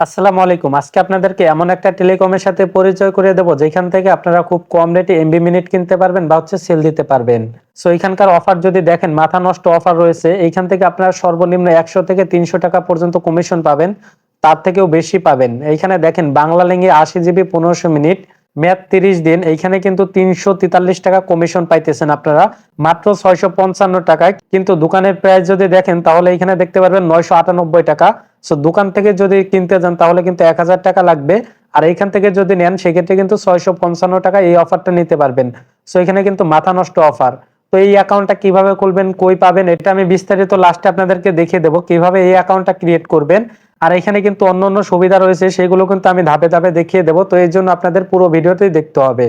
আসসালামু আলাইকুম। আজকে আপনাদেরকে এমন একটা টেলিকমের সাথে পরিচয় করে দেবো, যেখান থেকে আপনারা খুব কম রেটে এমবি মিনিট কিনতে পারবেন বা হচ্ছে সেল দিতে পারবেন। সো এখানকার অফার যদি দেখেন, মাথা নষ্ট অফার রয়েছে, এইখান থেকে আপনারা সর্বনিম্ন একশো থেকে তিনশো টাকা পর্যন্ত কমিশন পাবেন, তার থেকেও বেশি পাবেন। এইখানে দেখেন, বাংলা লিঙ্গে আশি জিবি পনেরোশো মিনিট, মেয়াদ তিরিশ দিন, এইখানে কিন্তু তিনশো তেতাল্লিশ টাকা কমিশন পাইতেছেন আপনারা, মাত্র ছয়শো পঞ্চান্ন টাকায়। কিন্তু দোকানের প্রাইস যদি দেখেন, তাহলে এখানে দেখতে পারবেন নয়শো আটানব্বই টাকা। সো দোকান থেকে যদি কিনতে যান, তাহলে কিন্তু এক হাজার টাকা লাগবে। আর এইখান থেকে যদি নেন, সেক্ষেত্রে কিন্তু ছয়শো পঞ্চান্ন টাকা এই অফারটা নিতে পারবেন। সো এখানে কিন্তু মাথা নষ্ট অফার তো এই অ্যাকাউন্টটা কীভাবে খুলবেন, কই পাবেন, এটা আমি বিস্তারিত লাস্টে আপনাদেরকে দেখিয়ে দেবো, কীভাবে এই অ্যাকাউন্টটা ক্রিয়েট করবেন। আর এখানে কিন্তু অন্য অন্য সুবিধা রয়েছে, সেগুলো কিন্তু আমি ধাপে ধাপে দেখিয়ে দেবো। তো এই জন্য আপনাদের পুরো ভিডিওতেই দেখতে হবে।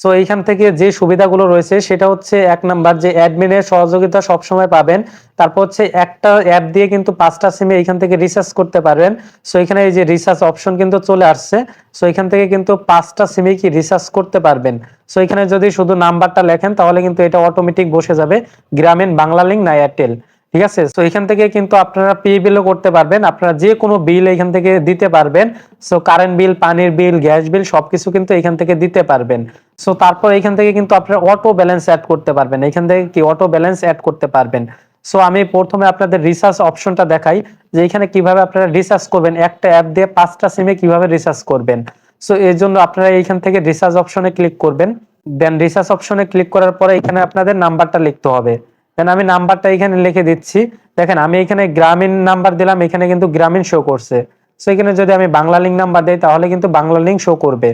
সো এইখান থেকে যে সুবিধাগুলো রয়েছে, সেটা হচ্ছে এক নাম্বার যে অ্যাডমিনের সহযোগিতা সবসময় পাবেন। তারপর হচ্ছে একটা অ্যাপ দিয়ে কিন্তু পাঁচটা সিমে এখান থেকে রিসার্চ করতে পারবেন। সো এখানে এই যে রিসার্চ অপশন কিন্তু চলে আসছে। সো এখান থেকে কিন্তু পাঁচটা সিমে কি রিসার্চ করতে পারবেন। সো এখানে যদি শুধু নাম্বারটা লেখেন, তাহলে কিন্তু এটা অটোমেটিক বসে যাবে। গ্রামীণ বাংলা লিঙ্ক না এয়ারটেল ঠিক আছে? সো এখান থেকে কিন্তু আপনারা পে বিলও করতে পারবেন। আপনারা যে কোনো বিল এখান থেকে দিতে পারবেন। সো কারেন্ট বিল পানির বিল গ্যাস বিল সবকিছু কিন্তু এখান থেকে দিতে পারবেন। সো তারপর এখান থেকে কিন্তু আপনারা অটো ব্যালেন্স অ্যাড করতে পারবেন। এখান থেকে কি অটো ব্যালেন্স অ্যাড করতে পারবেন। সো আমি প্রথমে আপনাদের রিসার্চ অপশনটা দেখাই যে এখানে কীভাবে আপনারা রিসার্চ করবেন। একটা অ্যাপ দিয়ে পাঁচটা সিমে কীভাবে রিসার্চ করবেন। সো এর জন্য আপনারা এইখান থেকে রিসার্চ অপশনে ক্লিক করবেন। দেন রিসার্চ অপশনে ক্লিক করার পরে এখানে আপনাদের নাম্বারটা লিখতে হবে। দেন আমি নাম্বারটা এখানে লিখে দিচ্ছি। দেখেন, আমি এখানে গ্রামীণ নাম্বার দিলাম, এখানে কিন্তু গ্রামীণ শো করছে। সো এখানে যদি আমি বাংলা লিঙ্ক নাম্বার দিই, তাহলে কিন্তু বাংলা লিঙ্ক শো করবে।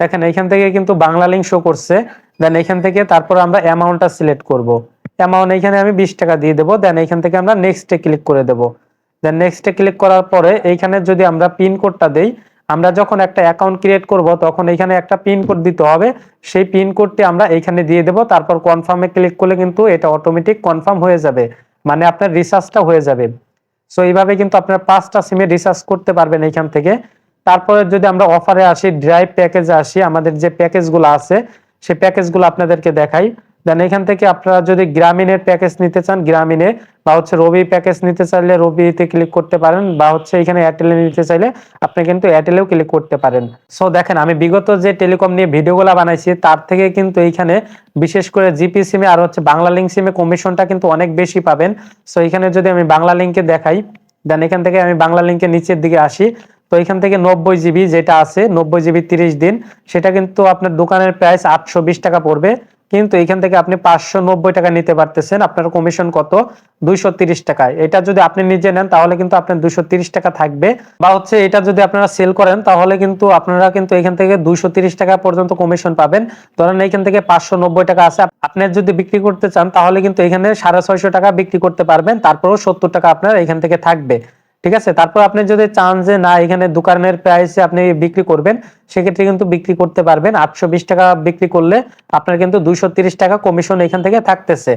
দেখেন, এখান থেকে কিন্তু বাংলা লিঙ্ক শো করছে। দেন এখান থেকে তারপর আমরা অ্যামাউন্টটা সিলেক্ট করব। অ্যামাউন্ট এখানে আমি বিশ টাকা দিয়ে দেবো। দেন এখান থেকে আমরা নেক্সটে ক্লিক করে দেবো। দেন নেক্সটে ক্লিক করার পরে এইখানে যদি আমরা পিন কোডটা দেই আমরা যখন একটা অ্যাকাউন্ট ক্রিয়েট করব, তখন এখানে একটা পিন কোড দিতে হবে। সেই পিন কোডটি আমরা এখানে দিয়ে দেব। তারপর কনফার্মে ক্লিক করলে কিন্তু এটা অটোমেটিক কনফার্ম হয়ে যাবে। মানে আপনার রিসার্চটা হয়ে যাবে। সো এইভাবে কিন্তু আপনার পাঁচটা সিমে রিসার্চ করতে পারবেন এইখান থেকে। তারপরে যদি আমরা অফারে আসি ড্রাইভ প্যাকেজে আসি, আমাদের যে প্যাকেজগুলো আছে, সেই প্যাকেজগুলো আপনাদেরকে দেখাই। দেন এখান থেকে আপনারা যদি গ্রামীণের প্যাকেজ নিতে চান, গ্রামীণে বা হচ্ছে রবি প্যাকেজ নিতে চাইলে রবিতে ক্লিক করতে পারেন বা হচ্ছে এখানে এয়ারটেলে নিতে চাইলে আপনি কিন্তু এয়ারটেলেও ক্লিক করতে পারেন। সো দেখেন, আমি বিগত যে টেলিকম নিয়ে ভিডিওগুলো বানাইছি, তার থেকে কিন্তু এইখানে বিশেষ করে জিপি সিমে আর হচ্ছে বাংলা লিঙ্ক সিমে কমিশনটা কিন্তু অনেক বেশি পাবেন। সো এখানে যদি আমি বাংলা লিঙ্কে দেখাই দেন এখান থেকে আমি বাংলা লিঙ্কের নিচের দিকে আসি। তো এখান থেকে নব্বই জিবি যেটা আছে, নব্বই জিবি তিরিশ দিন, সেটা কিন্তু আপনার দোকানের প্রাইস আটশো বিশ টাকা পড়বে। কিন্তু এখান থেকে আপনি পাঁচশো নব্বই টাকা নিতে পারতেছেন। আপনার কমিশন কত? দুইশো তিরিশ টাকায়। এটা যদি আপনি নিজে নেন, তাহলে কিন্তু আপনার দুইশো তিরিশ টাকা থাকবে। বা হচ্ছে এটা যদি আপনারা সেল করেন, তাহলে কিন্তু আপনারা কিন্তু এখান থেকে দুইশো তিরিশ টাকা পর্যন্ত কমিশন পাবেন। ধরেন এখান থেকে পাঁচশো নব্বই টাকা আছে। আপনি যদি বিক্রি করতে চান, তাহলে কিন্তু এখানে সাড়ে ছয়শো টাকা বিক্রি করতে পারবেন। তারপরেও সত্তর টাকা আপনার এখান থেকে থাকবে। ঠিক আছে? তারপর আপনি যদি চান যে না, এখানে দোকানের প্রাইসে আপনি বিক্রি করবেন, সেক্ষেত্রে কিন্তু বিক্রি করতে পারবেন। আটশো বিশ টাকা বিক্রি করলে আপনার কিন্তু দুইশো টাকা কমিশন এখান থেকে থাকতেছে।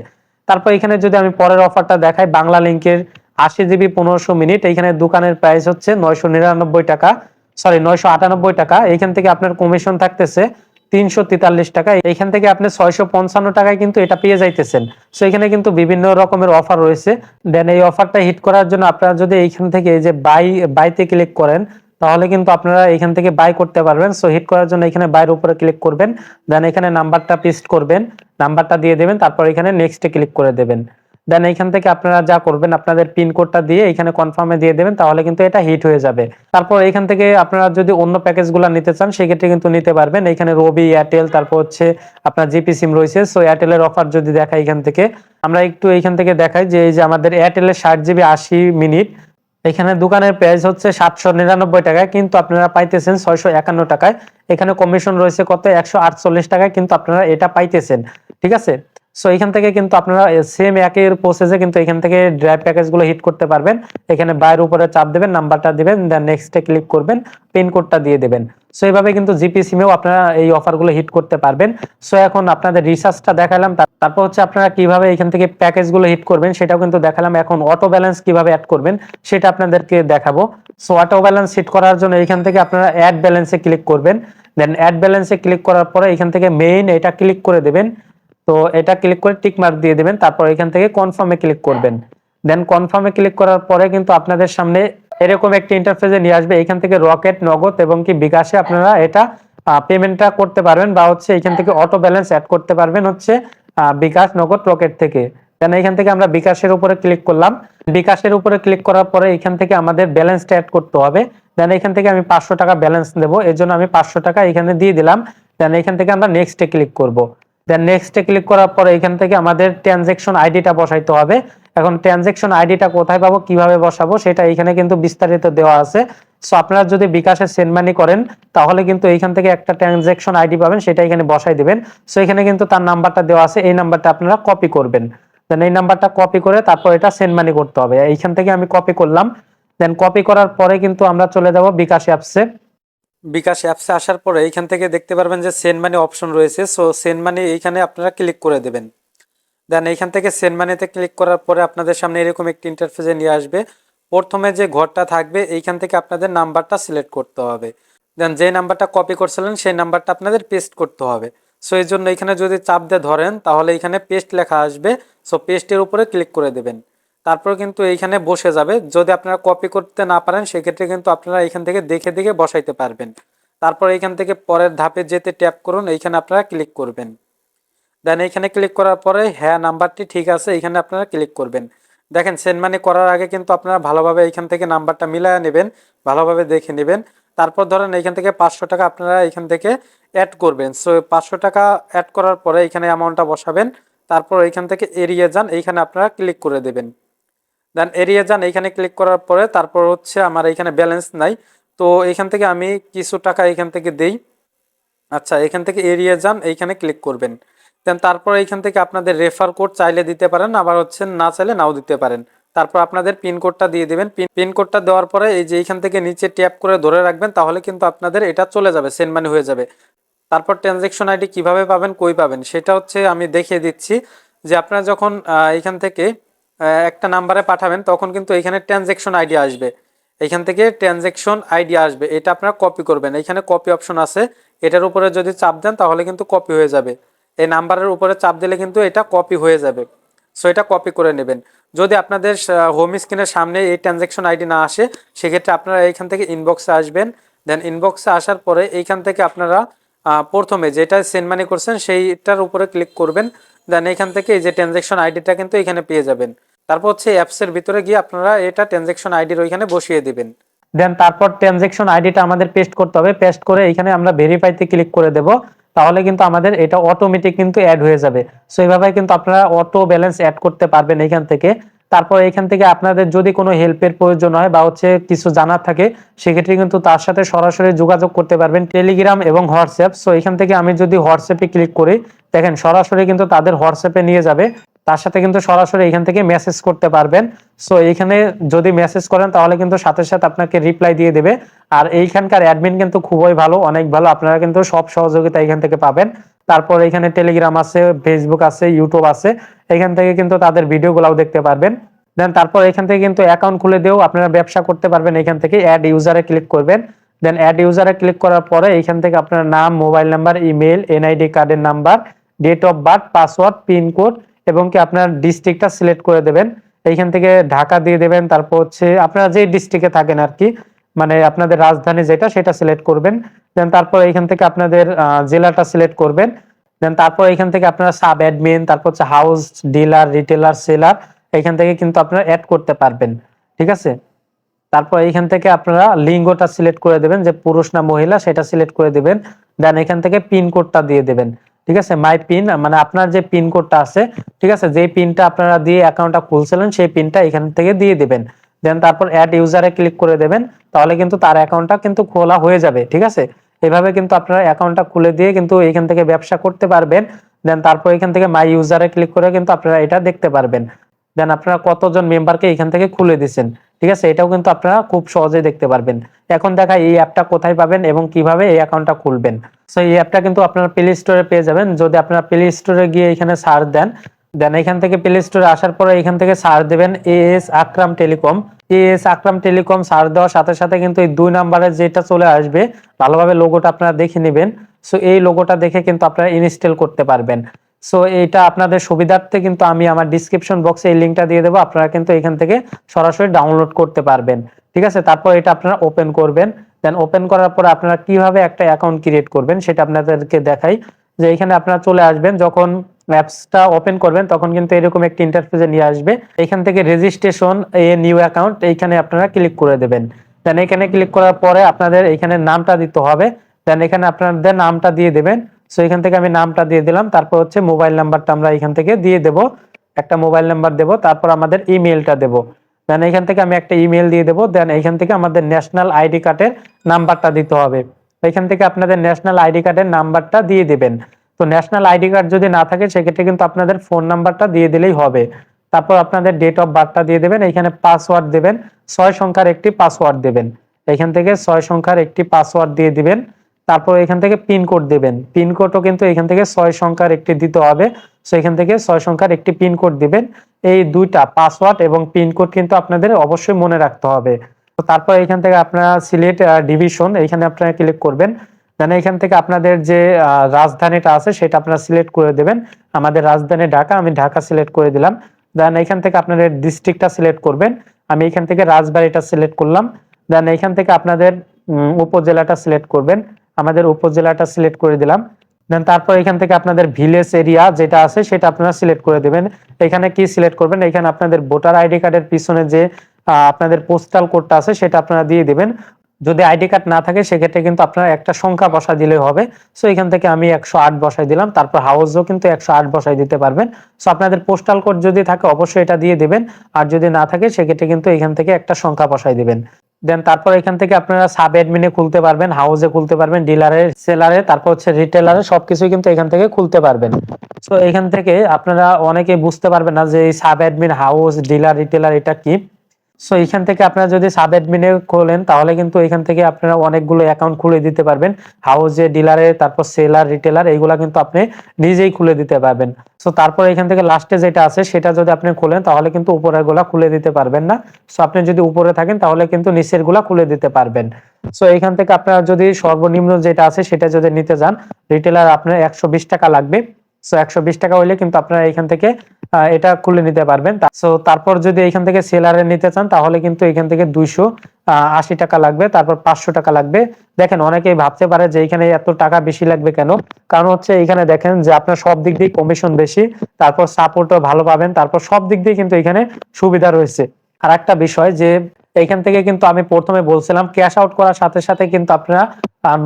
তারপর এখানে যদি আমি পরের অফারটা দেখাই, বাংলা লিঙ্কের আশি জিবি পনেরোশো মিনিট, এখানে দোকানের প্রাইস হচ্ছে নয়শো নিরানব্বই টাকা সরি নয়শো আটানব্বই টাকা। এখান থেকে আপনার কমিশন থাকতেছে তিনশো তেতাল্লিশ টাকা এখান থেকে আপনি ছয়শো পঞ্চান্ন টাকায় কিন্তু এটা পেয়ে যাইতেছেন। সো এখানে কিন্তু বিভিন্ন রকমের অফার রয়েছে। দেন এই অফারটা হিট করার জন্য আপনারা যদি এইখান থেকে যে বাই বাইতে ক্লিক করেন, তাহলে কিন্তু আপনারা এখান থেকে বাই করতে পারবেন। সো হিট করার জন্য এখানে বাইরের উপরে ক্লিক করবেন। দেন এখানে নাম্বারটা পেস্ট করবেন। নাম্বারটা দিয়ে দেবেন। তারপর এখানে নেক্সটে ক্লিক করে দেবেন। দেন এইখান থেকে আপনারা যা করবেন, আপনাদের পিন কোডটা দিয়ে এখানে কনফার্মে দিয়ে দেবেন, তাহলে কিন্তু এটা হিট হয়ে যাবে। তারপর এখান থেকে আপনারা যদি অন্য প্যাকেজগুলো নিতে চান, সেক্ষেত্রে কিন্তু নিতে পারবেন। এখানে রবি এয়ারটেল তারপর হচ্ছে আপনার জিপি সিম রয়েছে। সো এয়ারটেলের অফার যদি দেখাই এখান থেকে, আমরা একটু এইখান থেকে দেখাই যে, এই যে আমাদের এয়ারটেলের ষাট জিবি আশি মিনিট, এখানে দোকানের প্রাইস হচ্ছে সাতশো নিরানব্বই টাকায়, কিন্তু আপনারা পাইতেছেন ছয়শো একান্ন টাকায়। এখানে কমিশন রয়েছে কত? একশো আটচল্লিশ টাকায়, কিন্তু আপনারা এটা পাইতেছেন। ঠিক আছে? সো এখান থেকে কিন্তু আপনারা সেম একের প্রসেসে কিন্তু এখান থেকে ড্রাইভ প্যাকেজগুলো হিট করতে পারবেন। এখানে বাইরের উপরে চাপ দেবেন নাম্বারটা দেবেন দেন নেক্সটে ক্লিক করবেন পিন কোডটা দিয়ে দেবেন। সো এইভাবে কিন্তু জিপি সিমেও আপনারা এই অফারগুলো হিট করতে পারবেন। সো এখন আপনাদের রিসার্চটা দেখালাম তারপর হচ্ছে আপনারা কীভাবে এখান থেকে প্যাকেজগুলো হিট করবেন সেটাও কিন্তু দেখালাম। এখন অটো ব্যালেন্স কীভাবে অ্যাড করবেন সেটা আপনাদেরকে দেখাবো। সো অটো ব্যালেন্স হিট করার জন্য এখান থেকে আপনারা অ্যাড ব্যালেন্সে ক্লিক করবেন। দেন অ্যাড ব্যালেন্সে ক্লিক করার পরে এখান থেকে মেইন এটা ক্লিক করে দেবেন। তো এটা ক্লিক করে টিক মার্ক দিয়ে দিবেন, তারপর এখান থেকে কনফার্মে ক্লিক করবেন। দেন কনফার্মে ক্লিক করার পরে কিন্তু আপনাদের সামনে এরকম একটি ইন্টারফেসে নিয়ে আসবে, এখান থেকে রকেট, নগদ এবং কি বিকাশে আপনারা এটা পেমেন্টটা করতে পারবেন বা হচ্ছে এখান থেকে অটো ব্যালেন্স অ্যাড করতে পারবেন হচ্ছে বিকাশ, নগদ, রকেট থেকে। দেন এখান থেকে আমরা বিকাশের উপরে ক্লিক করলাম। বিকাশের উপরে ক্লিক করার পরে এখান থেকে আমাদের ব্যালেন্সটা অ্যাড করতে হবে। দেন এখান থেকে আমি পাঁচশো টাকা ব্যালেন্স দেবো, এর জন্য আমি পাঁচশো টাকা এখানে দিয়ে দিলাম। দেন এখান থেকে আমরা নেক্সটে ক্লিক করব। দেন নেক্সটে ক্লিক করার পরে এখান থেকে আমাদের ট্রানজেকশন আইডিটা বসাইতে হবে। এখন ট্রানজেকশন আইডিটা কোথায় পাবো, কীভাবে বসাবো, সেটা এখানে কিন্তু বিস্তারিত দেওয়া আছে। সো আপনারা যদি বিকাশে সেন্ড মানি করেন, তাহলে কিন্তু এইখান থেকে একটা ট্রানজেকশন আইডি পাবেন, সেটা এখানে বসাই দিবেন। সো এখানে কিন্তু তার নাম্বারটা দেওয়া আছে, এই নাম্বারটা আপনারা কপি করবেন। দেন এই নাম্বারটা কপি করে তারপর এটা সেন্ড মানি করতে হবে। এইখান থেকে আমি কপি করলাম। দেন কপি করার পরে কিন্তু আমরা চলে যাব বিকাশ অ্যাপসে বিকাশ অ্যাপসে আসার পরে এইখান থেকে দেখতে পারবেন যে সেন্ড মানি অপশন রয়েছে। সো সেন্ড মানি এইখানে আপনারা ক্লিক করে দেবেন। দেন এইখান থেকে সেন্ড মানিতে ক্লিক করার পরে আপনাদের সামনে এরকম একটি ইন্টারফেসে নিয়ে আসবে। প্রথমে যে ঘরটা থাকবে, এইখান থেকে আপনাদের নাম্বারটা সিলেক্ট করতে হবে। দেন যে নাম্বারটা কপি করছিলেন, সেই নাম্বারটা আপনাদের পেস্ট করতে হবে। সো এই জন্য এখানে যদি চাপ দিয়ে ধরেন, তাহলে এখানে পেস্ট লেখা আসবে। সো পেস্টের উপরে ক্লিক করে দেবেন। তারপর কিন্তু এইখানে বসে যাবে। যদি আপনারা কপি করতে না পারেন, সেক্ষেত্রে কিন্তু আপনারা এখান থেকে দেখে দেখে বসাইতে পারবেন। তারপর এইখান থেকে পরের ধাপে যেতে ট্যাপ করুন, এইখানে আপনারা ক্লিক করবেন। দেন এইখানে ক্লিক করার পরে হ্যাঁ নাম্বারটি ঠিক আছে এখানে আপনারা ক্লিক করবেন। দেখেন সেন্ড মানি করার আগে কিন্তু আপনারা ভালোভাবে এইখান থেকে নাম্বারটা মিলায় নেবেন, ভালোভাবে দেখে নেবেন। তারপর ধরেন এইখান থেকে পাঁচশো টাকা আপনারা এইখান থেকে অ্যাড করবেন। সো পাঁচশো টাকা অ্যাড করার পরে এখানে অ্যামাউন্টটা বসাবেন। তারপর এইখান থেকে এড়িয়ে যান, এইখানে আপনারা ক্লিক করে দেবেন। দেন এড়িয়ে যান, এইখানে ক্লিক করার পরে তারপর হচ্ছে আমার এইখানে ব্যালেন্স নাই। তো এইখান থেকে আমি কিছু টাকা এখান থেকে দেই। আচ্ছা এখান থেকে এড়িয়ে যান, এইখানে ক্লিক করবেন। দেন তারপর এইখান থেকে আপনাদের রেফার কোড চাইলে দিতে পারেন, আবার হচ্ছে না চাইলে নাও দিতে পারেন। তারপর আপনাদের পিন কোডটা দিয়ে দিবেন। পিন কোডটা দেওয়ার পরে এই যে এইখান থেকে নিচে ট্যাপ করে ধরে রাখবেন, তাহলে কিন্তু আপনাদের এটা চলে যাবে সেন্ড মানি হয়ে যাবে। তারপর ট্রানজেকশন আইডি কীভাবে পাবেন, কই পাবেন, সেটা হচ্ছে আমি দেখিয়ে দিচ্ছি যে আপনারা যখন এইখান থেকে একটা নাম্বারে পাঠাবেন, তখন কিন্তু এখানে ট্রানজেকশন আইডি আসবে। এখান থেকে ট্রানজেকশন আইডি আসবে, এটা আপনারা কপি করবেন। এখানে কপি অপশন আছে, এটার উপরে যদি চাপ দেন, তাহলে কিন্তু কপি হয়ে যাবে। এই নাম্বারের উপরে চাপ দিলে কিন্তু এটা কপি হয়ে যাবে। সো এটা কপি করে নেবেন। যদি আপনাদের হোম স্ক্রিনের সামনে এই ট্রানজেকশন আইডি না আসে, সেক্ষেত্রে আপনারা এইখান থেকে ইনবক্সে আসবেন। দেন ইনবক্সে আসার পরে এইখান থেকে আপনারা প্রথমে যেটা সেন্ড মানি করছেন, সেইটার উপরে ক্লিক করবেন। দেন এখান থেকে এই যে ট্রানজেকশন আইডিটা কিন্তু এখানে পেয়ে যাবেন। তারপর হচ্ছে অ্যাপসের ভিতরে গিয়ে আপনারা এটা ট্রানজেকশন আইডির ওইখানে বসিয়ে দিবেন। দেন তারপর ট্রানজেকশন আইডিটা আমাদের পেস্ট করতে হবে। পেস্ট করে এখানে আমরা ভেরিফাইতে ক্লিক করে দেব। তাহলে কিন্তু আমাদের এটা অটোমেটিক কিন্তু অ্যাড হয়ে যাবে। সো এইভাবে কিন্তু আপনারা অটো ব্যালেন্স অ্যাড করতে পারবেন এখান থেকে। তারপর এখান থেকে আপনাদের যদি কোনো হেল্পের প্রয়োজন হয় বা হচ্ছে কিছু জানার থাকে, সেক্ষেত্রে কিন্তু তার সাথে সরাসরি যোগাযোগ করতে পারবেন টেলিগ্রাম এবং হোয়াটসঅ্যাপ সো এখান থেকে আমি যদি হোয়াটসঅ্যাপে ক্লিক করি, দেখেন সরাসরি কিন্তু তাদের হোয়াটসঅ্যাপে নিয়ে যাবে। তার সাথে কিন্তু সরাসরি এখান থেকে মেসেজ করতে পারবেন। সো এইখানে যদি মেসেজ করেন, তাহলে কিন্তু সাথে সাথে আপনাকে রিপ্লাই দিয়ে দেবে। আর এইখানকার অ্যাডমিন কিন্তু খুবই ভালো, অনেক ভালো। আপনারা কিন্তু সব সহযোগিতা এখান থেকে পাবেন। তারপর এখানে টেলিগ্রাম আছে ফেসবুক আছে ইউটিউব আছে। এখান থেকে কিন্তু তাদের ভিডিওগুলোও দেখতে পারবেন। দেন তারপর এখান থেকে কিন্তু অ্যাকাউন্ট খুলে দিয়েও আপনারা ব্যবসা করতে পারবেন। এখান থেকে অ্যাড ইউজারে ক্লিক করবেন। দেন অ্যাড ইউজারে ক্লিক করার পরে এখান থেকে আপনার নাম মোবাইল নাম্বার ইমেল এনআইডি কার্ডের number date of birth password pin code এবং কি আপনার ডিস্ট্রিক্টটা সিলেক্ট করে দেবেন। এইখান থেকে ঢাকা দিয়ে দেবেন। তারপর হচ্ছে আপনারা যে ডিস্ট্রিক্টে থাকেন আর কি মানে আপনাদের রাজধানী যেটা, সেটা সিলেক্ট করবেন। দেন তারপর এইখান থেকে আপনাদের জেলাটা সিলেক্ট করবেন। দেন তারপর এখান থেকে আপনারা সাব অ্যাডমিন তারপর হচ্ছে হাউস ডিলার রিটেলার সেলার এখান থেকে কিন্তু আপনারা অ্যাড করতে পারবেন, ঠিক আছে? তারপর এইখান থেকে আপনারা লিঙ্গটা সিলেক্ট করে দেবেন, যে পুরুষ না মহিলা, সেটা সিলেক্ট করে দিবেন। দেন এখান থেকে পিন কোডটা দিয়ে দেবেন, ঠিক আছে? মাই পিন মানে আপনার যে পিন কোডটা আছে, ঠিক আছে? যে পিনটা আপনারা দিয়ে অ্যাকাউন্টটা খুলছিলেন, সেই পিনটা এখান থেকে দিয়ে দেবেন। দেন তারপর অ্যাড ইউজারে ক্লিক করে দেবেন, তাহলে কিন্তু তার অ্যাকাউন্টটা কিন্তু খোলা হয়ে যাবে, ঠিক আছে? এভাবে কিন্তু আপনারা অ্যাকাউন্টটা খুলে দিয়ে কিন্তু এখান থেকে ব্যবসা করতে পারবেন। দেন তারপর এখান থেকে মাই ইউজারে ক্লিক করে কিন্তু আপনারা এটা দেখতে পারবেন। দেন আপনারা কতজন মেম্বারকে এখান থেকে খুলে দিচ্ছেন ঠিক আছে? এটাও কিন্তু আপনারা খুব সহজেই দেখতে পারবেন। এখন দেখা এই অ্যাপটা কোথায় পাবেন এবং কীভাবে এই অ্যাকাউন্টটা খুলবেন। সো এই অ্যাপটা কিন্তু আপনারা প্লে স্টোরে পেয়ে যাবেন। যদি আপনারা প্লে স্টোরে গিয়ে এখানে সার্চ দেন দেন এখান থেকে প্লে স্টোরে আসার পরে এখান থেকে সার্চ দেবেন A S Akram telecom A S Akram telecom search দেওয়ার সাথে সাথে কিন্তু এই দুই নাম্বারে যেটা চলে আসবে, ভালোভাবে লোগোটা আপনারা দেখে নেবেন। সো এই লোগোটা দেখে কিন্তু আপনারা ইনস্টল করতে পারবেন। সো এটা আপনাদের সুবিধার্থে কিন্তু আমি আমার ডিসক্রিপশন বক্সে এই লিঙ্কটা দিয়ে দেবো। আপনারা কিন্তু এখান থেকে সরাসরি ডাউনলোড করতে পারবেন। ঠিক আছে? তারপর এটা আপনারা ওপেন করবেন। দেন ওপেন করার পর আপনারা কীভাবে একটা অ্যাকাউন্ট ক্রিয়েট করবেন সেটা আপনাদেরকে দেখাই। যে এখানে আপনারা চলে আসবেন, যখন অ্যাপসটা ওপেন করবেন, তখন কিন্তু এরকম একটি ইন্টারফেসে নিয়ে আসবে। এখান থেকে রেজিস্ট্রেশন এ নিউ অ্যাকাউন্ট এইখানে আপনারা ক্লিক করে দেবেন। দেন এখানে ক্লিক করার পরে আপনাদের এখানে নামটা দিতে হবে। দেন এখানে আপনাদের নামটা দিয়ে দেবেন। সো এখান থেকে আমি নামটা দিয়ে দিলাম। তারপর হচ্ছে মোবাইল নাম্বারটা আমরা এখান থেকে দিয়ে দেব। একটা মোবাইল নাম্বার দেব। তারপর আমাদের ইমেলটা দেব। দেন এখান থেকে আমি একটা ইমেল দিয়ে দেবো। দেন এখান থেকে আমাদের ন্যাশনাল আইডি কার্ডের নাম্বারটা দিতে হবে। এখান থেকে আপনাদের ন্যাশনাল আইডি কার্ডের নাম্বারটা দিয়ে দিবেন। তো ন্যাশনাল আইডি কার্ড যদি না থাকে, সেক্ষেত্রে কিন্তু আপনাদের ফোন নাম্বারটা দিয়ে দিলেই হবে। তারপর আপনাদের ডেট অফ বার্থটা দিয়ে দেবেন, এখানে পাসওয়ার্ড দেবেন, ছয় সংখ্যার একটি পাসওয়ার্ড দেবেন। এখান থেকে ছয় সংখ্যার একটি পাসওয়ার্ড দিয়ে দিবেন, তারপর এখান থেকে পিনকোড দেবেন। পিনকোডও কিন্তু এখান থেকে ছয় সংখ্যার একটি দিতে হবে। সো এখান থেকে ছয় সংখ্যার একটি পিনকোড দিবেন। এই দুইটা পাসওয়ার্ড এবং পিনকোড কিন্তু আপনাদের অবশ্যই মনে রাখতে হবে। তারপর এখান থেকে আপনারা সিলেট ডিভিশন এখানে আপনারা ক্লিক করবেন। দেন এখান থেকে আপনাদের যে রাজধানীটা আছে, সেটা আপনারা সিলেক্ট করে দেবেন। আমাদের রাজধানী ঢাকা, আমি ঢাকা সিলেক্ট করে দিলাম। দেন এখান থেকে আপনাদের ডিস্ট্রিক্টটা সিলেক্ট করবেন। আমি এখান থেকে রাজবাড়িটা সিলেক্ট করলাম। দেন এখান থেকে আপনাদের উপজেলাটা সিলেক্ট করবেন। আমাদের উপজেলাটা সিলেক্ট করে দিলাম। দেন তারপর এখান থেকে আপনাদের ভিলেজ এরিয়া যেটা আছে, সেটা আপনারা সিলেক্ট করে দেবেন। এখানে কি সিলেক্ট করবেন? এখানে আপনাদের ভোটার আইডি কার্ডের পিছনে যে আপনাদের পোস্টাল কোডটা আছে, সেটা আপনারা দিয়ে দিবেন। যদি আইডি কার্ড না থাকে, সেক্ষেত্রে কিন্তু আপনারা একটা সংখ্যা বসা দিলে হবে। সো এখান থেকে আমি একশো আট বসাই দিলাম। তারপর হাউসও কিন্তু একশো আট বসাই দিতে পারবেন। সো আপনাদের পোস্টাল কোড যদি থাকে, অবশ্যই এটা দিয়ে দিবেন। আর যদি না থাকে, সেক্ষেত্রে কিন্তু এখান থেকে একটা সংখ্যা বসাই দিবেন। দেন তারপর এখান থেকে আপনারা সাব অ্যাডমিনে খুলতে পারবেন হাউসে খুলতে পারবেন ডিলারে সেলারে তারপর হচ্ছে রিটেলারে সবকিছু কিন্তু এখান থেকে খুলতে পারবেন। সো এখান থেকে আপনারা অনেকে বুঝতে পারবেন না যে এই sub admin house dealer retailer এটা কি? সো এখান থেকে আপনারা যদি সাব অ্যাডমিনে খোলেন, তাহলে কিন্তু এখান থেকে আপনারা অনেকগুলো অ্যাকাউন্ট খুলে দিতে পারবেন। হাউসে ডিলারে তারপর সেলার রিটেলার এইগুলা কিন্তু আপনি নিজেই খুলে দিতে পারবেন। সো তারপর এখান থেকে লাস্টে যেটা আছে, সেটা যদি আপনি খোলেন, তাহলে কিন্তু উপরেরগুলা খুলে দিতে পারবেন না। সো আপনি যদি উপরে থাকেন, তাহলে কিন্তু নিচেরগুলা খুলে দিতে পারবেন। সো এখান থেকে আপনারা যদি সর্বনিম্ন যেটা আছে, সেটা যদি নিতে যান রিটেলার আপনার একশো বিশ টাকা লাগবে। সো একশো বিশ টাকা হইলে কিন্তু আপনারা এখান থেকে এটা খুলে নিতে পারবেন। সো তারপর যদি এখান থেকে সেলারে নিতে চান, তাহলে কিন্তু এখান থেকে দুইশো আশি টাকা লাগবে, তারপর পাঁচশো টাকা লাগবে। দেখেন, অনেকেই ভাবতে পারে যে এখানে এত টাকা বেশি লাগবে কেন? কারণ হচ্ছে এখানে দেখেন যে আপনার সব দিক দিয়ে কমিশন বেশি, তারপর সাপোর্টও ভালো পাবেন, তারপর সব দিক দিয়ে কিন্তু এখানে সুবিধা রয়েছে। আর একটা বিষয় যে এখান থেকে কিন্তু আমি প্রথমে বলছিলাম ক্যাশ আউট করার সাথে সাথে কিন্তু আপনারা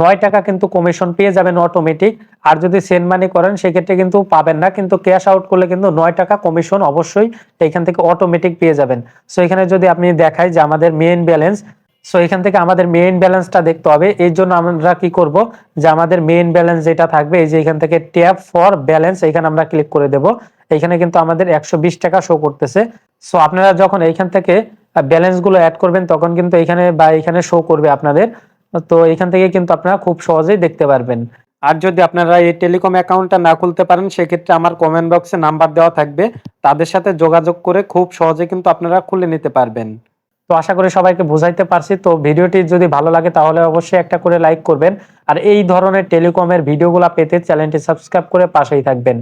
নয় টাকা কিন্তু কমিশন পেয়ে যাবেন অটোমেটিক আর যদি সেন্ড মানি করেন, সেক্ষেত্রে কিন্তু পাবেন না। কিন্তু ক্যাশ আউট করলে কিন্তু নয় টাকা কমিশন অবশ্যই এখান থেকে অটোমেটিক পেয়ে যাবেন। সো এখানে যদি আপনি দেখাই যে আমাদের মেইন ব্যালেন্স সো এখান থেকে আমাদের মেইন ব্যালেন্সটা দেখতে হবে। এর জন্য আমরা কি করব? যে আমাদের মেইন ব্যালেন্স যেটা থাকবে, এই যে এখান থেকে ট্যাপ ফর ব্যালেন্স এখানে আমরা ক্লিক করে দেব। এখানে কিন্তু আমাদের একশো বিশ টাকা শো করতেছে। সো আপনারা যখন এইখান থেকে ব্যালেন্সগুলো অ্যাড করবেন, তখন কিন্তু এখানে বা এখানে শো করবে আপনাদের। তো এখান থেকে কিন্তু আপনারা খুব সহজেই দেখতে পারবেন। আর যদি আপনারা এই টেলিকম অ্যাকাউন্টটা না খুলতে পারেন, সেক্ষেত্রে আমার কমেন্ট বক্সে নাম্বার দেওয়া থাকবে। তাদের সাথে যোগাযোগ করে খুব সহজে কিন্তু আপনারা খুলে নিতে পারবেন। তো আশা করি সবাইকে বুঝাইতে পারছি। তো ভিডিওটি যদি ভালো লাগে, তাহলে অবশ্যই একটা করে লাইক করবেন। আর এই ধরনের টেলিকমের ভিডিওগুলো পেতে চ্যানেলটি সাবস্ক্রাইব করে পাশেই থাকবেন।